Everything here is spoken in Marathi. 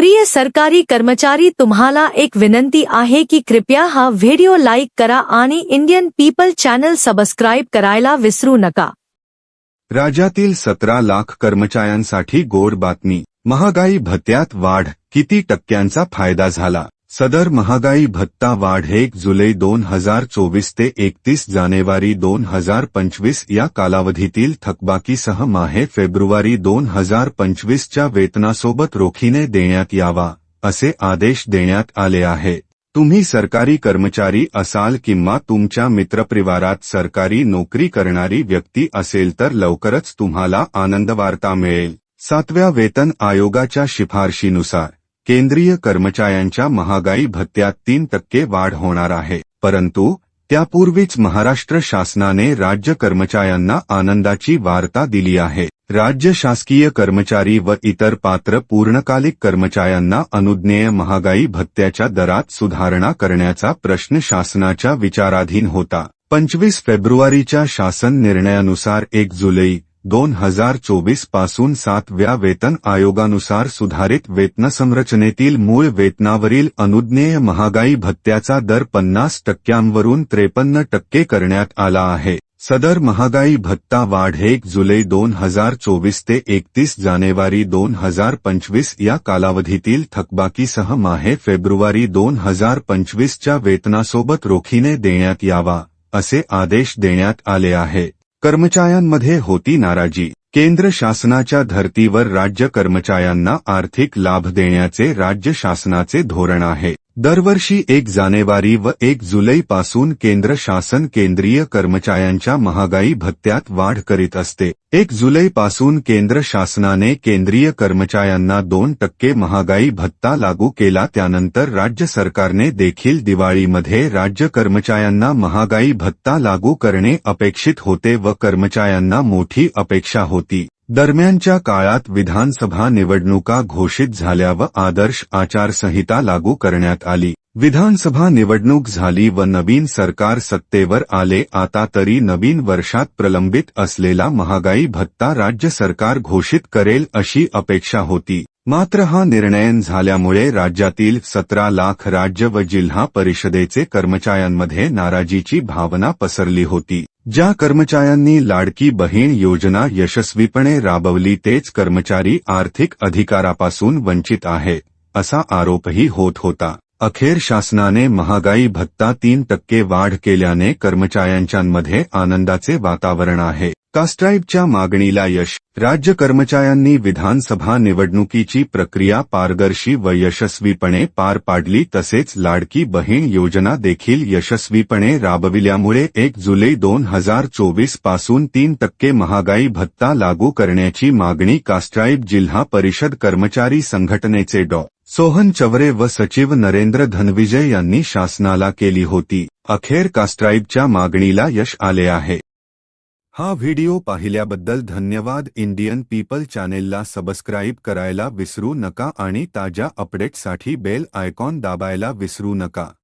प्रिय सरकारी कर्मचारी, तुम्हाला एक विनंती आहे की कृपया हा व्हिडिओ लाईक करा आणि इंडियन पीपल चॅनल सबस्क्राईब करायला विसरू नका. राज्यातील सतरा लाख कर्मचाऱ्यांसाठी गोर बातमी. महागाई भत्त्यात वाढ, किती टक्क्यांचा फ़ायदा झाला? सदर महागाई भत्ता वाढ एक जुलै दोन हजार चोवीस ते एकतीस जानेवारी दोन हजार पंचवीस या कालावधीतील थकबाकीसह माहे फेब्रुवारी दोन हजार पंचवीसच्या वेतनासोबत रोखीने देण्यात यावा असे आदेश देण्यात आले आहे. तुम्ही सरकारी कर्मचारी असाल किंवा तुमच्या मित्रपरिवारात सरकारी नोकरी करणारी व्यक्ती असेल तर लवकरच तुम्हाला आनंदवार्ता मिळेल. सातव्या वेतन आयोगाच्या शिफारशीनुसार केंद्रीय कर्मचाऱ्यांच्या महागाई भत्त्यात तीन टक्के वाढ होणार आहे. परंतु त्यापूर्वीच महाराष्ट्र शासनाने राज्य कर्मचाऱ्यांना आनंदाची वार्ता दिली आहे. राज्य शासकीय कर्मचारी व इतर पात्र पूर्णकालिक कर्मचाऱ्यांना अनुज्ञेय महागाई भत्त्याच्या दरात सुधारणा करण्याचा प्रश्न शासनाच्या विचाराधीन होता. पंचवीस फेब्रुवारीच्या शासन निर्णयानुसार एक जुलै दोन हजार चोवीसपासून सातव्या वेतन आयोगानुसार सुधारित वेतनसंरचनेतील मूळ वेतनावरील अनुज्ञेय महागाई भत्त्याचा दर पन्नास टक्क्यांवरून त्रेपन्न टक्के करण्यात आला आहे. सदर महागाई भत्ता वाढ एक जुलै दोन हजार चोवीस ते एकतीस जानेवारी दोन हजार पंचवीस या कालावधीतील थकबाकीसह माहे फेब्रुवारी दोन हजार पंचवीसच्या वेतनासोबत रोखीने देण्यात यावा असे आदेश देण्यात आले आहे. कर्मचाऱ्यांमध्ये होती नाराजी. केंद्र शासनाच्या धर्तीवर राज्य कर्मचाऱ्यांना आर्थिक लाभ देण्याचे राज्य शासनाचे धोरण आहे. दरवर्षी एक जानेवारी व एक जुलैपासून केंद्र शासन केंद्रीय कर्मचाऱ्यांच्या महागाई भत्त्यात वाढ करीत असते. एक जुलैपासून केंद्र शासनाने केंद्रीय कर्मचाऱ्यांना दोन टक्के महागाई भत्ता लागू केला. त्यानंतर राज्य सरकारने देखील दिवाळीमध्ये राज्य कर्मचाऱ्यांना महागाई भत्ता लागू करणे अपेक्षित होते व कर्मचाऱ्यांना मोठी अपेक्षा होती. दरम्यानच्या काळात विधानसभा निवडणुका घोषित झाल्या व आदर्श आचारसंहिता लागू करण्यात आली. विधानसभा निवडणूक झाली व नवीन सरकार सत्तेवर आले आता तरी नवीन वर्षात प्रलंबित असलेला महागाई भत्ता राज्य सरकार घोषित करेल अशी अपेक्षा होती. मात्र हा निर्णय झाल्यामुळे राज्यातील सतरा लाख राज्य व जिल्हा परिषदेचे कर्मचाऱ्यांमध्ये नाराजीची भावना पसरली होती. ज्या कर्मचाऱ्यांनी लाडकी बहीण योजना यशस्वीपणे राबवली तेच कर्मचारी आर्थिक अधिकारापासून वंचित आहे असा आरोपही होत होता. अखेर शासनाने महागाई भत्ता तीन टक्के वाढ केल्याने कर्मचाऱ्यांच्यामध्ये आनंदाचे वातावरण आहे. कास्ट्राईबच्या मागणीला यश. राज्य कर्मचाऱ्यांनी विधानसभा निवडणुकीची प्रक्रिया पारदर्शी व यशस्वीपणे पार पाडली तसेच लाडकी बहीण योजना देखील यशस्वीपणे राबविल्यामुळे एक जुलै दोन हजार चोवीसपासून तीन टक्के महागाई भत्ता लागू करण्याची मागणी कास्ट्राईब जिल्हा परिषद कर्मचारी संघटनेचे डॉ. सोहन चवरे व सचिव नरेंद्र धनविजय यांनी शासनाला केली होती. अखेर कास्ट्राईबच्या मागणीला यश आले आहे. हा व्हिडिओ पाहिल्याबद्दल धन्यवाद. इंडियन पीपल चॅनेलला सबस्क्राईब करायला विसरू नका आणि ताज्या अपडेटसाठी बेल आयकॉन दाबायला विसरू नका.